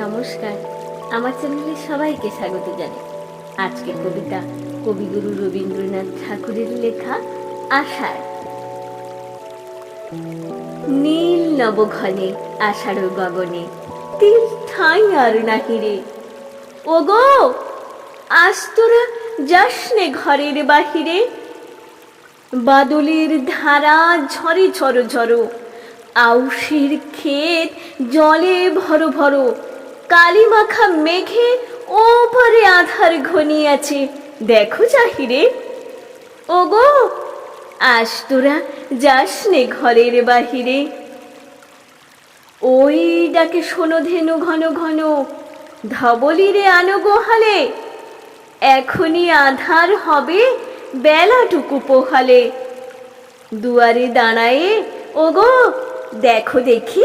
নমস্কার, আমার চ্যানেলে সবাইকে স্বাগত জানাই। আজকের কবিতা কবিগুরু রবীন্দ্রনাথ ঠাকুরের লেখা আষাঢ়। নীল নবঘনে, আষাঢ় গগনে, তিল ঠাঁই আর নাহিরে ওগো, আজ তোরা যাসনে ঘরের বাহিরে। বাদলের ধারা ঝরে ঝরো ঝরো, আউশের ক্ষেত জলে ভরো ভরো কালি মাখা মেঘে ওপারে আধার ঘনিয়াছে। দেখো চাহিরে ওগো, আজ তোরা যাস নে ঘরের বাহিরে। ওই ডাকে শোনো ধেনু ঘন ঘন, ধবলিরে আনো গোহালে। এখনই আধার হবে বেলাটুকু পোহালে। দুয়ারে দাঁড়ায়ে, ওগো, দেখো দেখি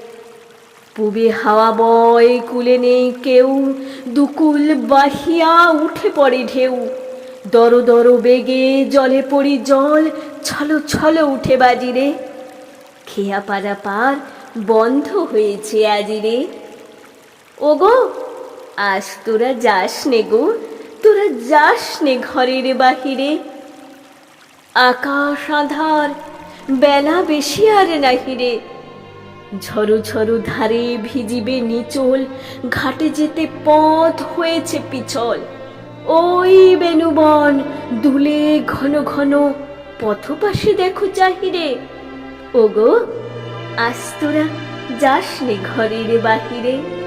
পুবে হাওয়া বয়, কুলে নেই কেউ। দুকুল বাহিয়া উঠে পড়ে ঢেউ। দর দর বেগে জলে পড়ি জল, ছলো ছলো উঠে বাজিরে খেয়া পারা পার বন্ধ হয়েছে আজি রে। ওগো, আজ তোরা যাস নে গো, তোরা যাস নে ঘরের বাহিরে। আকাশ আধার, বেলা বেশি আর নাহিরে ঝরো ঝরো ধারে ভিজিবে নিচল, ঘাটে যেতে পথ হয়েছে পিছল। ওই বেনুবন দুলে ঘন ঘন পথপাশে দেখো চাহিরে। ওগো, আজ তোরা যাস নে ঘরের বাহিরে।